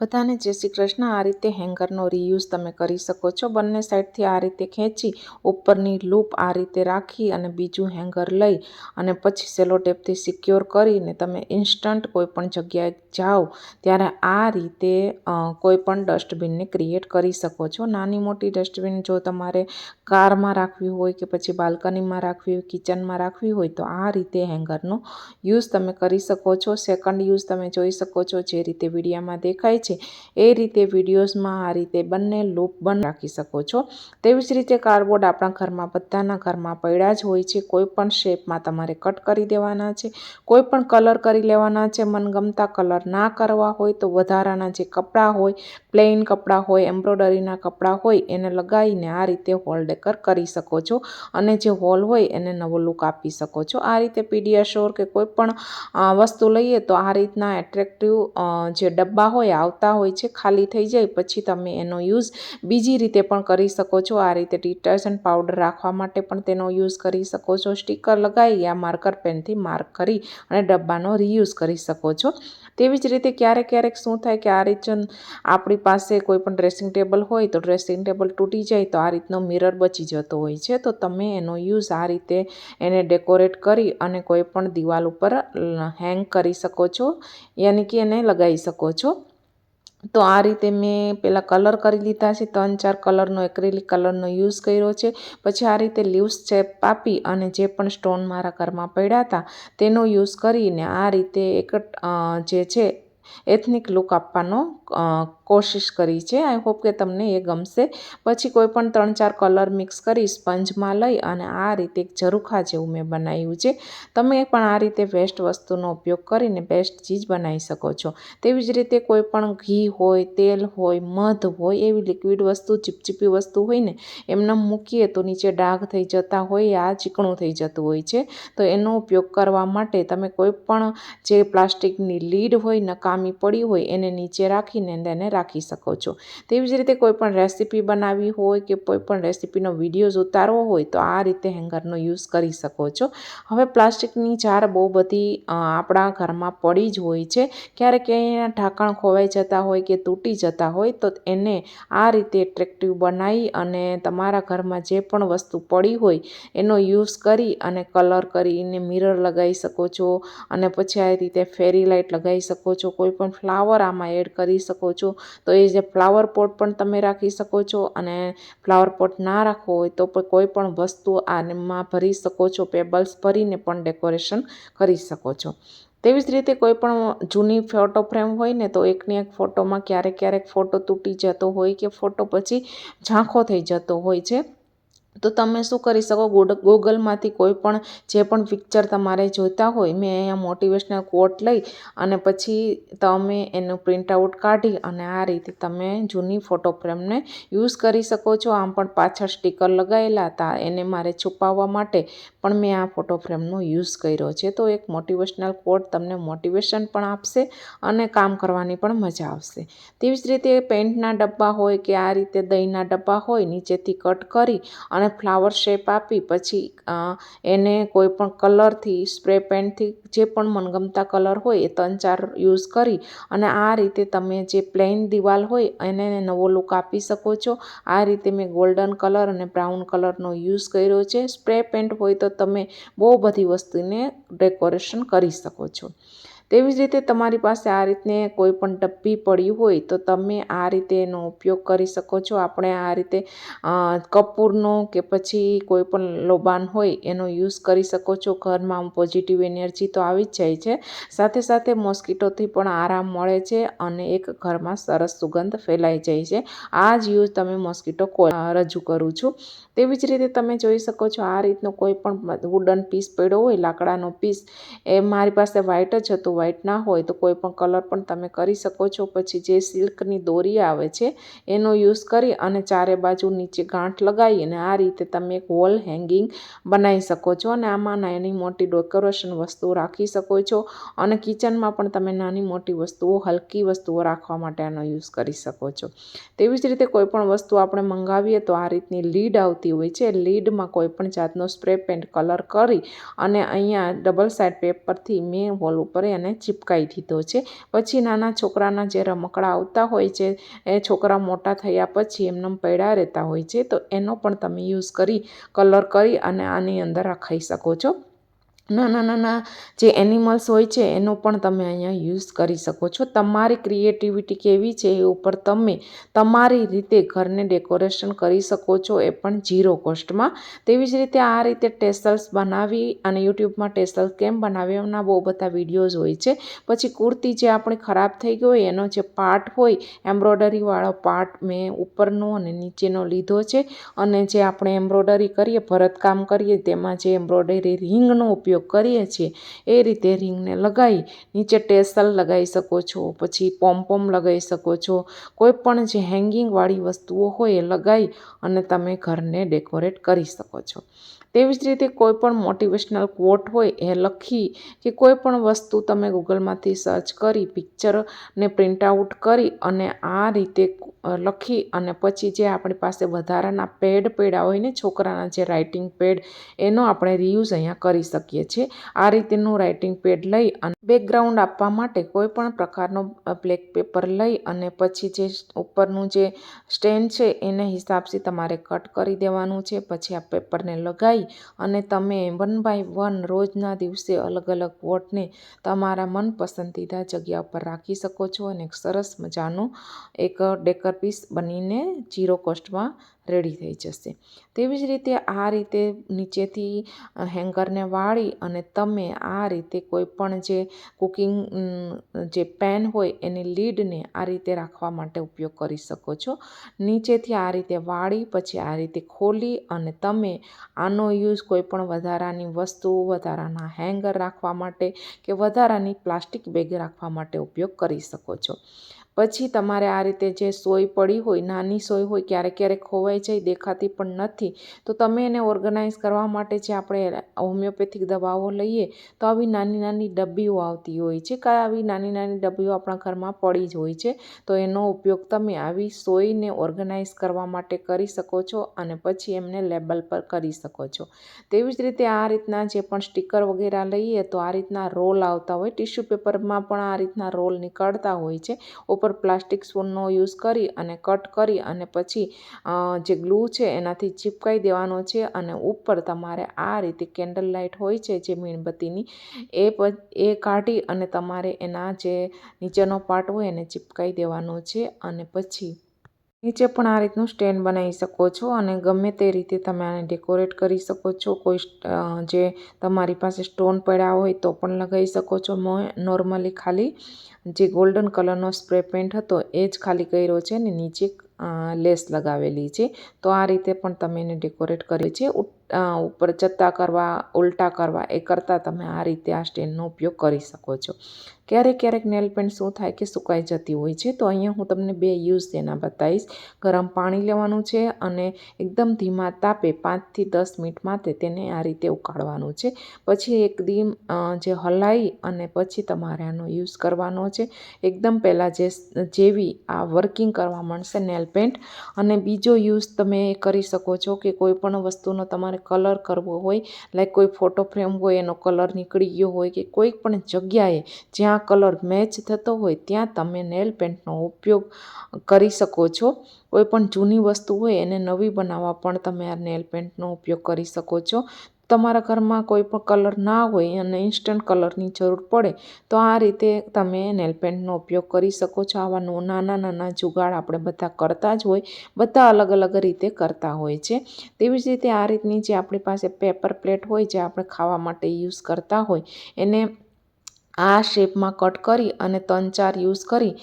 બધાને જય શ્રી કૃષ્ણ. આ રીતે હેંગરનો રીયુઝ તમે કરી શકો છો. બંને સાઈડથી આ રીતે ખેંચી, ઉપરની લૂપ આ રીતે રાખી અને બીજું હેંગર લઈ અને પછી સેલો ટેપથી સિક્યોર કરીને તમે ઇન્સ્ટન્ટ કોઈપણ જગ્યાએ જાઓ ત્યારે આ રીતે કોઈપણ ડસ્ટબિનને ક્રિએટ કરી શકો છો. નાની મોટી ડસ્ટબિન જો તમારે કારમાં રાખવી હોય કે પછી બાલ્કનીમાં રાખવી હોય કિચનમાં રાખવી હોય તો આ રીતે હેંગરનો યુઝ તમે કરી શકો છો. સેકન્ડ યુઝ તમે જોઈ શકો છો જે રીતે વિડીયામાં દેખાય છે. છે. એ રીતે વિડીયોઝમાં આ રીતે બંને લૂપ બંધ રાખી શકો છો. તેવી જ રીતે કાર્ડબોર્ડ આપણા ઘરમાં, બધાના ઘરમાં પડ્યા જ હોય છે. કોઈ પણ શેપમાં તમારે કટ કરી દેવાના છે. કોઈ પણ કલર કરી લેવાના છે. મનગમતા કલર ના કરવા હોય તો વધારાના જે કપડાં હોય, પ્લેન કપડાં હોય એમ્બ્રોડરીના કપડાં હોય, એને લગાવીને આ રીતે હોલ ડેકર કરી શકો છો. અને જે હોલ હોય એને નવો લુક આપી શકો છો. આ રીતે પીડિયાશોર કે કોઈ પણ વસ્તુ લઈએ તો આ રીતના એટ્રેક્ટિવ જે ડબ્બા હોય, આવતા આવતા હોય છે, ખાલી થઈ જાય પછી તમે એનો યુઝ બીજી રીતે પણ કરી શકો છો. આ રીતે ડિટર્જન્ટ પાવડર રાખવા માટે પણ તેનો યુઝ કરી શકો છો. સ્ટીકર લગાવી યા માર્કર પેનથી માર્ક કરી અને ડબ્બાનો રીયુઝ કરી શકો છો. તેવી જ રીતે ક્યારેક ક્યારેક શું થાય કે આ રીતે આપણી પાસે કોઈ પણ ડ્રેસિંગ ટેબલ હોય તો ડ્રેસિંગ ટેબલ તૂટી જાય તો આ રીતનો મિરર બચી જતો હોય છે. તો તમે એનો યુઝ આ રીતે એને ડેકોરેટ કરી અને કોઈ પણ દિવાલ ઉપર હેંગ કરી શકો છો. યાની કે એને લગાવી શકો છો. તો આ રીતે મેં પહેલાં કલર કરી લીધા છે, ત્રણ ચાર કલરનો એક્રેલિક કલરનો યુઝ કર્યો છે. પછી આ રીતે લીવ્સ ચેપ આપી અને જે પણ સ્ટોન મારા ઘરમાં પડ્યા હતા, તેનો યુઝ કરીને આ રીતે એક જે છે, એથનિક લુક આપવાનો કોશિશ કરી છે. આઈ હોપ કે તમને એ ગમશે. પછી કોઈ પણ ત્રણ ચાર કલર મિક્સ કરી સ્પંજમાં લઈ અને આ રીતે એક ઝરૂખા જેવું મેં બનાવ્યું છે. તમે પણ આ રીતે વેસ્ટ વસ્તુનો ઉપયોગ કરીને બેસ્ટ ચીજ બનાવી શકો છો. તેવી જ રીતે કોઈ પણ ઘી હોય, તેલ હોય, મધ હોય, એવી લિક્વિડ વસ્તુ, ચીપચીપી વસ્તુ હોય ને, એમને મૂકીએ તો નીચે ડાઘ થઈ જતા હોય, આ ચીકણું થઈ જતું હોય છે. તો એનો ઉપયોગ કરવા માટે તમે કોઈ પણ જે પ્લાસ્ટિકની લીડ હોય, નકામી પડી હોય, એને નીચે રાખીને, એને રાખી શકો છો. તેવી જ રીતે કોઈ પણ રેસીપી બનાવવી હોય કે કોઈપણ રેસીપીનો વિડીયોઝ ઉતારવો હોય તો આ રીતે હેંગરનો યુઝ કરી શકો છો. હવે પ્લાસ્ટિકની જાર બહુ બધી આપણા ઘરમાં પડી જ હોય છે. ક્યારેક એના ઢાંકણ ખોવાઈ જતા હોય કે તૂટી જતા હોય તો એને આ રીતે એટ્રેક્ટિવ બનાવી અને તમારા ઘરમાં જે પણ વસ્તુ પડી હોય એનો યુઝ કરી અને કલર કરીને મિરર લગાવી શકો છો અને પછી આ રીતે ફેરી લાઇટ લગાવી શકો છો. કોઈ પણ ફ્લાવર આમાં એડ કરી શકો છો. તો એ જે ફ્લાવર પોટ પણ તમે રાખી શકો છો અને ફ્લાવર પોટ ના રાખવો હોય તો કોઈ પણ વસ્તુ આમાં ભરી શકો છો પેબલ્સ ભરીને પણ ડેકોરેશન કરી શકો છો. તેવી જ રીતે કોઈ પણ જૂની ફોટો ફ્રેમ હોય ને તો એકની એક ફોટોમાં ક્યારેક ક્યારેક ફોટો તૂટી જતો હોય કે ફોટો પછી ઝાંખો થઈ જતો હોય છે. તો તમે શું કરી શકો? ગૂગલમાંથી કોઈ પણ જે પણ પિક્ચર તમારે જોઈતા હોય, મેં અહીંયા મોટિવેશનલ કોટ લઈ અને પછી તમે એનું પ્રિન્ટ કાઢી અને આ રીતે તમે જૂની ફોટો ફ્રેમને યુઝ કરી શકો છો. આમ પણ પાછળ સ્ટીકર લગાવેલા હતા, એને મારે છુપાવવા માટે પણ મેં આ ફોટો ફ્રેમનો યુઝ કર્યો છે. તો એક મોટિવેશનલ કોટ તમને મોટિવેશન પણ આપશે અને કામ કરવાની પણ મજા આવશે. તેવી જ રીતે પેન્ટના ડબ્બા હોય કે આ રીતે દહીંના ડબ્બા હોય, નીચેથી કટ કરી અને ફ્લાવર શેપ આપી પછી એને કોઈ પણ કલરથી, સ્પ્રે પેન્ટથી જે પણ મનગમતા કલર હોય એ ત્રણ ચાર યુઝ કરી અને આ રીતે તમે જે પ્લેન દિવાલ હોય એને નવો લુક આપી શકો છો. આ રીતે મેં ગોલ્ડન કલર અને બ્રાઉન કલરનો યુઝ કર્યો છે. સ્પ્રે પેન્ટ હોય તો તમે બહુ બધી વસ્તુને ડેકોરેશન કરી શકો છો. તેવી જ રીતે તમારી પાસે આ રીતને કોઈ પણ ડબ્બી પડી હોય તો તમે આ રીતે એનો ઉપયોગ કરી શકો છો. આપણે આ રીતે કપૂરનો કે પછી કોઈ પણ લોબાન હોય એનો યુઝ કરી શકો છો. ઘરમાં પોઝિટિવ એનર્જી તો આવી જ જાય છે. સાથે સાથે મોસ્કીટોથી પણ આરામ મળે છે અને એક ઘરમાં સરસ સુગંધ ફેલાઈ જાય છે. આ જ યુઝ તમે મોસ્કીટો રજૂ કરું છું. તેવી જ રીતે તમે જોઈ શકો છો આ રીતનો કોઈ પણ વુડન પીસ પડ્યો હોય, લાકડાનો પીસ એ મારી પાસે વ્હાઈટ જ હતું. વ્હાઈટ ના હોય તો કોઈ પણ કલર પણ તમે કરી શકો છો. પછી જે સિલ્કની દોરી આવે છે, એનો યુઝ કરી અને ચારે બાજુ નીચે ગાંઠ લગાવીને આ રીતે તમે એક વોલ હેંગિંગ બનાવી શકો છો અને આમાં નાની મોટી ડેકોરેશન વસ્તુઓ રાખી શકો છો અને કિચનમાં પણ તમે નાની મોટી વસ્તુઓ, હલકી વસ્તુઓ રાખવા માટે આનો યુઝ કરી શકો છો. તેવી જ રીતે કોઈ પણ વસ્તુ આપણે મંગાવીએ તો આ રીતની લીડ આવતી હોય છે. લીડમાં કોઈ પણ જાતનો સ્પ્રે પેન્ટ કલર કરી અને અહીંયા ડબલ સાઇડ પેપરથી મેં વોલ ઉપર એને એને ચીપકાવી દીધો છે. પછી નાના છોકરાના જે રમકડા આવતા હોય છે, એ છોકરા મોટા થયા પછી એમને પડ્યા રહેતા હોય છે. તો એનો પણ તમે યુઝ કરી કલર કરી અને આની અંદર રખાઈ શકો છો. નાના નાના જે એનિમલ્સ હોય છે, એનો પણ તમે અહીંયા યુઝ કરી શકો છો. તમારી ક્રિએટિવિટી કેવી છે એ ઉપર તમે તમારી રીતે ઘરને ડેકોરેશન કરી શકો છો એ પણ ઝીરો કોસ્ટમાં તેવી જ રીતે આ રીતે ટેસલ્સ બનાવી અને યુટ્યુબમાં ટેસલ્સ કેમ બનાવે એમના બહુ બધા વિડીયોઝ હોય છે. પછી કુર્તી જે આપણી ખરાબ થઈ ગઈ હોય, એનો જે પાર્ટ હોય એમ્બ્રોડરીવાળો પાર્ટ મેં ઉપરનો અને નીચેનો લીધો છે. અને જે આપણે એમ્બ્રોડરી કરીએ, ભરતકામ કરીએ, તેમાં જે એમ્બ્રોડરી રિંગનો ઉપયોગ ઉપયોગ કરીએ છીએ. એ રીતે રિંગને લગાવી નીચે ટેસલ લગાવી શકો છો, પછી પોમપોમ લગાવી શકો છો. કોઈ પણ જે હેંગિંગવાળી વસ્તુઓ હોય એ લગાવી અને તમે ઘરને ડેકોરેટ કરી શકો છો. તેવી જ રીતે કોઈ પણ મોટિવેશનલ કોટ હોય એ લખી કે કોઈ પણ વસ્તુ તમે ગૂગલમાંથી સર્ચ કરી પિક્ચરને પ્રિન્ટ આઉટ કરી અને આ રીતે લખી અને પછી જે આપણી પાસે વધારાના પેડ પડ્યા હોય ને છોકરાના જે રાઇટિંગ પેડ એનો આપણે રિયુઝ અહીંયા કરી શકીએ છીએ. આ રીતેનું રાઇટિંગ પેડ લઈ અને બેકગ્રાઉન્ડ આપવા માટે કોઈ પણ પ્રકારનો બ્લેક પેપર લઈ અને પછી જે ઉપરનું જે સ્ટેન્ડ છે એને હિસાબથી તમારે કટ કરી દેવાનું છે. પછી આ પેપરને લગાવી અને તમે વન બાય વન રોજના દિવસે અલગ અલગ વોટને તમારા મનપસંદીદા જગ્યા ઉપર રાખી શકો છો અને એક સરસ મજાનું એક ડેકર પીસ બનીને ઝીરો કોસ્ટમાં રેડી થઈ જશે. તેવી જ રીતે આ રીતે નીચેથી હેંગરને વાળી અને તમે આ રીતે કોઈ પણ જે કુકિંગ જે પેન હોય એની લીડને આ રીતે રાખવા માટે ઉપયોગ કરી શકો છો. નીચેથી આ રીતે વાળી, પછી આ રીતે ખોલી અને તમે આનો યુઝ કોઈ પણ વધારાની વસ્તુ, વધારાના હેંગર રાખવા માટે કે વધારાની પ્લાસ્ટિક બેગ રાખવા માટે ઉપયોગ કરી શકો છો. પછી તમારે આ રીતે જે સોય પડી હોય, નાની સોય હોય, ક્યારેક ક્યારેક ખોવાઈ જાય, દેખાતી પણ નથી, તો તમે એને ઓર્ગનાઇઝ કરવા માટે જે આપણે હોમિયોપેથિક દવાઓ લઈએ, તો આવી નાની નાની ડબ્બીઓ આવતી હોય છે, કાં આવી નાની નાની ડબ્બીઓ આપણા ઘરમાં પડી જ હોય છે, તો એનો ઉપયોગ તમે આવી સોયને ઓર્ગનાઇઝ કરવા માટે કરી શકો છો અને પછી એમને લેબલ પર કરી શકો છો. તેવી જ રીતે આ રીતના જે પણ સ્ટીકર વગેરે લઈએ, તો આ રીતના રોલ આવતા હોય, ટિશ્યુ પેપરમાં પણ આ રીતના રોલ નીકળતા હોય છે, ઉપર પ્લાસ્ટિક સ્પૂનનો યુઝ કરી અને કટ કરી અને પછી જે ગ્લુ છે એનાથી ચિપકાઈ દેવાનો છે અને ઉપર તમારે આ રીતે કેન્ડલ લાઇટ હોય છે જે મીણબત્તીની, એ એ કાઢી અને તમારે એના જે નીચેનો પાર્ટ હોય એને ચિપકાઈ દેવાનો છે અને પછી નીચે પણ આ રીતનું સ્ટેન્ડ બનાવી શકો છો અને ગમે તે રીતે તમે આને ડેકોરેટ કરી શકો છો. કોઈ જે તમારી પાસે સ્ટોન પડ્યા હોય તો પણ લગાવી શકો છો. નોર્મલી ખાલી જે ગોલ્ડન કલરનો સ્પ્રે પેન્ટ હતો એ જ ખાલી કર્યો છે ને નીચે લેસ લગાવેલી છે. તો આ રીતે પણ તમે એને ડેકોરેટ કરી છે. ઉપર જતા કરવા, ઉલટા કરવા એ કરતાં તમે આ રીતે આ સ્ટેન્ડનો ઉપયોગ કરી શકો છો. ક્યારેક ક્યારેક નેલ પેન્ટ શું થાય કે સુકાઈ જતી હોય છે, તો અહીંયા હું તમને બે યુઝ તેના બતાવીશ. ગરમ પાણી લેવાનું છે અને એકદમ ધીમા તાપે પાંચથી દસ મિનિટ માટે તેને આ રીતે ઉકાળવાનું છે. પછી એક દીમ જે હલાવી અને પછી તમારે આનો યુઝ કરવાનો છે. એકદમ પહેલાં જે જેવી આ વર્કિંગ કરવા મળશે નેલ પેન્ટ. અને બીજો યુઝ તમે કરી શકો છો કે કોઈ પણ વસ્તુનો તમારે કલર કરવો હોય, લાઈક કોઈ ફોટો ફ્રેમ હોય એનો કલર નીકળી ગયો હોય કે કોઈ પણ જગ્યાએ જ્યાં કલર મેચ થતો હોય ત્યાં તમે નેલ પેન્ટનો ઉપયોગ કરી શકો છો. કોઈ પણ જૂની વસ્તુ હોય એને નવી બનાવવા પણ તમે આ નેલ પેન્ટનો ઉપયોગ કરી શકો છો. તમારા ઘરમાં કોઈ પણ કલર ના હોય અને ઇન્સ્ટન્ટ કલરની જરૂર પડે, તો આ રીતે તમે નેલ પેન્ટનો ઉપયોગ કરી શકો છો. આવા નાના નાના જુગાડ આપણે બધા કરતા જ હોય, બધા અલગ અલગ રીતે કરતા હોય છે. તેવી જ રીતે આ રીતની જે આપણી પાસે પેપર પ્લેટ હોય જે આપણે ખાવા માટે યુઝ કરતા હોય, એને આ શેપમાં કટ કરી અને ત્રણ ચાર યુઝ કરી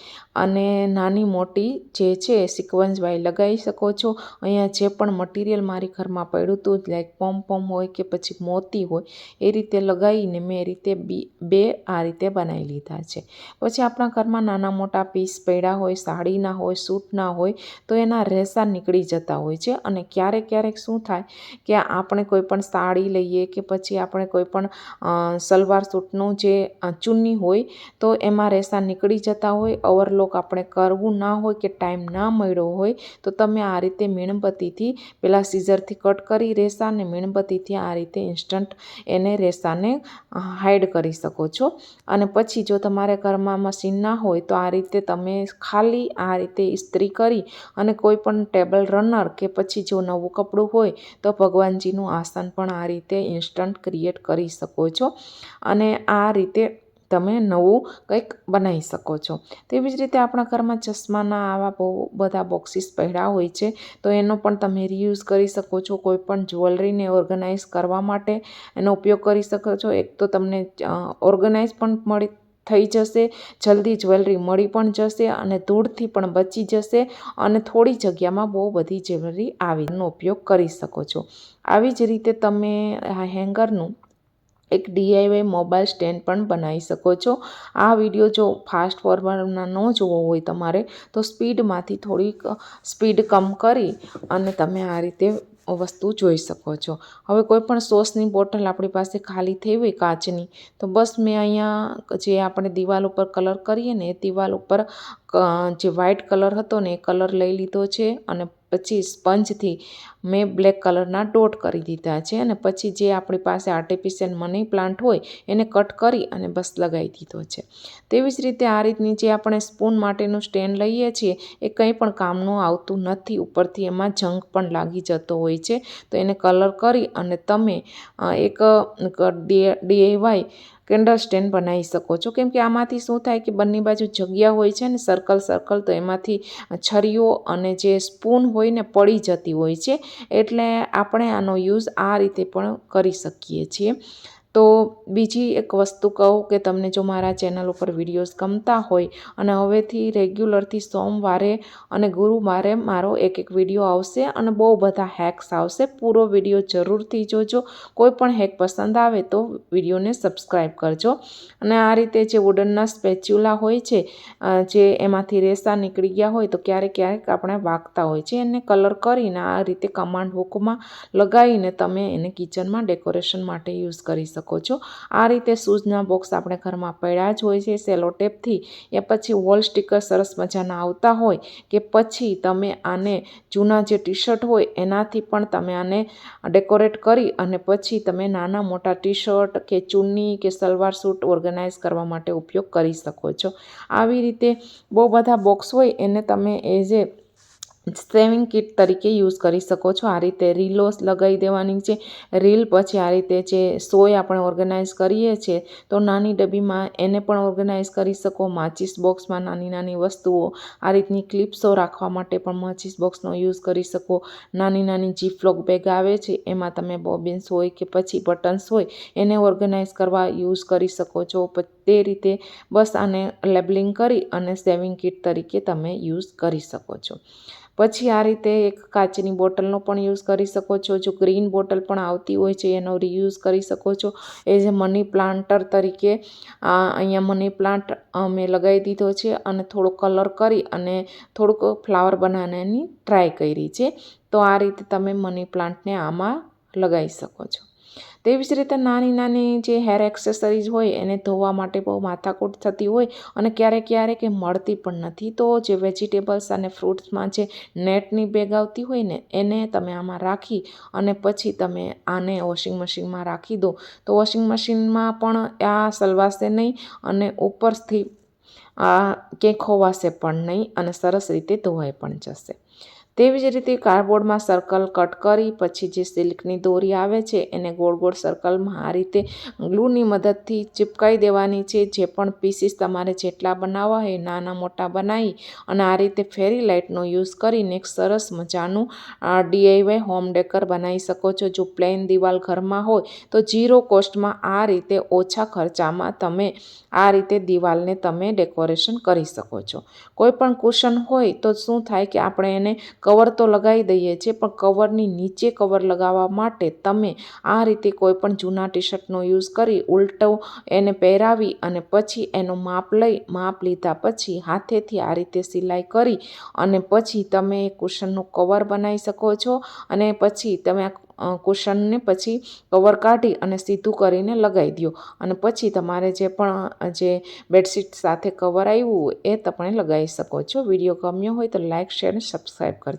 અને નાની મોટી જે છે સિક્વન્સ વાય લગાવી શકો છો. અહીંયા જે પણ મટીરિયલ મારી ઘરમાં પડ્યું હતું લાઈક પોમ પોમ હોય કે પછી મોતી હોય, એ રીતે લગાવીને મેં એ રીતે બી, બે આ રીતે બનાવી લીધા છે. પછી આપણા ઘરમાં નાના મોટા પીસ પડ્યા હોય, સાડીના હોય, સૂટના હોય, તો એના રેસા નીકળી જતા હોય છે. અને ક્યારેક ક્યારેક શું થાય કે આપણે કોઈ પણ સાડી લઈએ કે પછી આપણે કોઈ પણ સલવાર સૂટનું જે ચૂની હોય તો એમાં રેસા નીકળી જતા હોય ઓવરલોક આપણે કરવું ના હોય કે ટાઈમ ના મળ્યો હોય, તો તમે આ રીતે મીણબત્તીથી પહેલાં સીઝરથી કટ કરી રેસા અને મીણબત્તીથી આ રીતે ઇન્સ્ટન્ટ એને રેસાને હાઈડ કરી શકો છો. અને પછી જો તમારે ઘરમાં મશીન ના હોય તો આ રીતે તમે ખાલી આ રીતે ઇસ્ત્રી કરી અને કોઈ પણ ટેબલ રનર કે પછી જો નવું કપડું હોય તો ભગવાનજીનું આસન પણ આ રીતે ઇન્સ્ટન્ટ ક્રિએટ કરી શકો છો. અને આ રીતે તમે નવું કંઈક બનાવી શકો છો. તેવી જ રીતે આપણા ઘરમાં ચશ્માના આવા બહુ બધા બોક્સીસ પડ્યા હોય છે, તો એનો પણ તમે રિયુઝ કરી શકો છો કોઈ પણ જ્વેલરીને ઓર્ગેનાઇઝ કરવા માટે. એનો ઉપયોગ કરી શકો છો. એક તો તમને ઓર્ગેનાઇઝ પણ મળી, થઈ જશે, જલ્દી જ્વેલરી મળી પણ જશે અને ધૂળથી પણ બચી જશે અને થોડી જગ્યામાં બહુ બધી જ્વેલરી આવીનો ઉપયોગ કરી શકો છો. આવી જ રીતે તમે આ હેંગરનું એક ડીઆઈવાય મોબાઈલ સ્ટેન્ડ પણ બનાવી શકો છો. આ વીડિયો જો ફાસ્ટ ફોરવર્ડમાં ન જોવો હોય તમારે, તો સ્પીડમાંથી થોડીક સ્પીડ કમ કરી અને તમે આ રીતે વસ્તુ જોઈ શકો છો. હવે કોઈ પણ સોસની બોટલ આપણી પાસે ખાલી થઈ હોય કાચની, તો બસ મેં અહીંયા જે આપણે દિવાલ ઉપર કલર કરીએ ને એ દિવાલ ઉપર જે વ્હાઇટ કલર હતો ને એ કલર લઈ લીધો છે અને પછી સ્પંજથી મેં બ્લેક કલરના ડોટ કરી દીધા છે અને પછી જે આપણી પાસે આર્ટિફિશિયલ મની પ્લાન્ટ હોય એને કટ કરી અને બસ લગાવી દીધો છે. તેવી જ રીતે આ રીતની જે આપણે સ્પૂન માટેનું સ્ટેન્ડ લઈએ છીએ એ કંઈ પણ કામનું આવતું નથી. ઉપરથી એમાં જંગ પણ લાગી જતો હોય છે. તો એને કલર કરી અને તમે એક ડીએવાય કેન્ડલ સ્ટેન્ડ બનાવી શકો છો. કેમ કે આમાંથી શું થાય કે બંને બાજુ જગ્યા હોય છે ને સર્કલ સર્કલ તો એમાંથી છરીઓ અને જે સ્પૂન હોય ને પડી જતી હોય છે. એટલે આપણે આનો યુઝ આ રીતે પણ કરી શકીએ છીએ. તો બીજી એક વસ્તુ કહું કે તમને જો મારા ચેનલ ઉપર વિડીયોઝ ગમતા હોય અને હવેથી રેગ્યુલરથી સોમવારે અને ગુરુવારે મારો એક એક વીડિયો આવશે અને બહુ બધા હેક્સ આવશે, પૂરો વીડિયો જરૂરથી જોજો. કોઈ પણ હેક પસંદ આવે તો વિડીયોને સબસ્ક્રાઈબ કરજો. અને આ રીતે જે વુડનના સ્પેચ્યુલા હોય છે જે એમાંથી રેસા નીકળી ગયા હોય તો ક્યારેક ક્યારેક આપણે વાગતા હોય છે. એને કલર કરીને આ રીતે કમાન્ડ હુકમાં લગાવીને તમે એને કિચનમાં ડેકોરેશન માટે યુઝ કરી શકો શકો છો. આ રીતે શૂઝના બોક્સ આપણે ઘરમાં પડ્યા જ હોય છે, સેલો ટેપથી. એ પછી વોલ સ્ટીકર સરસ મજાના આવતા હોય કે પછી તમે આને જૂના જે ટી શર્ટ હોય એનાથી પણ તમે આને ડેકોરેટ કરી અને પછી તમે નાના મોટા ટી શર્ટ કે ચુન્ની કે સલવાર સૂટ ઓર્ગેનાઇઝ કરવા માટે ઉપયોગ કરી શકો છો. આવી રીતે બહુ બધા બોક્સ હોય એને તમે એઝ એ સેવિંગ કિટ તરીકે યુઝ કરી શકો છો. આ રીતે રીલો લગાવી દેવાની છે. રીલ પછી આ રીતે જે સોય આપણે ઓર્ગેનાઇઝ કરીએ છીએ તો નાની ડબ્બીમાં એને પણ ઓર્ગેનાઇઝ કરી શકો. માચિસ બોક્સમાં નાની નાની વસ્તુઓ, આ રીતની ક્લિપ્સો રાખવા માટે પણ માચિસ બોક્સનો યુઝ કરી શકો. નાની નાની જીફલોક બેગ આવે છે, એમાં તમે બોબિન્સ હોય કે પછી બટન્સ હોય, એને ઓર્ગેનાઇઝ કરવા યુઝ કરી શકો છો. તે રીતે બસ આને લેબલિંગ કરી અને સેવિંગ કિટ તરીકે તમે યુઝ કરી શકો છો. પછી આ રીતે એક કાચની બોટલનો પણ યુઝ કરી શકો છો, જો ગ્રીન બોટલ પણ આવતી હોય છે એનો રિયુઝ કરી શકો છો. એઝ એ મની પ્લાન્ટર તરીકે અહીંયા મની પ્લાન્ટ મેં લગાવી દીધો છે અને થોડો કલર કરી અને થોડુંક ફ્લાવર બનાવવાની ટ્રાય કરી છે. તો આ રીતે તમે મની પ્લાન્ટને આમાં લગાવી શકો છો. તેવી જ રીતે નાની નાની જે હેર એક્સેસરીઝ હોય એને ધોવા માટે બહુ માથાકૂટ થતી હોય અને ક્યારેક ક્યારેક એ મળતી પણ નથી. તો જે વેજીટેબલ્સ અને ફ્રૂટ્સમાં જે નેટની બેગ આવતી હોય ને, એને તમે આમાં રાખી અને પછી તમે આને વોશિંગ મશીનમાં રાખી દો. તો વોશિંગ મશીનમાં પણ આ સલવાશે નહીં અને ઉપરથી આ ક્યાંય ખોવાશે પણ નહીં અને સરસ રીતે ધોવાઈ પણ જશે. તેવી જ રીતે કાર્ડબોર્ડમાં સર્કલ કટ કરી, પછી જે સિલ્કની દોરી આવે છે, એને ગોળ ગોળ સર્કલમાં આ રીતે ગ્લુની મદદથી ચિપકાઈ દેવાની છે. જે પણ પીસીસ તમારે જેટલા બનાવવા હોય નાના મોટા બનાવી અને આ રીતે ફેરી લાઇટનો યુઝ કરીને એક સરસ મજાનું ડીઆઈવાય હોમ ડેકર બનાવી શકો છો. જો પ્લેન દિવાલ ઘરમાં હોય, તો ઝીરો કોસ્ટમાં આ રીતે ઓછા ખર્ચામાં તમે આ રીતે દિવાલને તમે ડેકોરેશન કરી શકો છો. કોઈ પણ કુશન હોય તો શું થાય કે આપણે એને કવર તો લગાવી દઈએ છીએ, પણ કવરની નીચે કવર લગાવવા માટે તમે આ રીતે કોઈપણ જૂના ટી શર્ટનો યુઝ કરી ઉલટો એને પહેરાવી અને પછી એનો માપ લઈ, માપ લીધા પછી હાથેથી આ રીતે સિલાઈ કરી અને પછી તમે કુશનનું કવર બનાવી શકો છો અને પછી તમે કુશનને પછી કવર કાઢી અને સીધું કરીને લગાવી દો. અને પછી તમારે જે પણ જે બેડશીટ સાથે કવર આવ્યું એ તમે લગાવી શકો છો. વીડિયો ગમ્યો હોય તો લાઇક શેર અને સબસ્ક્રાઈબ કરજો.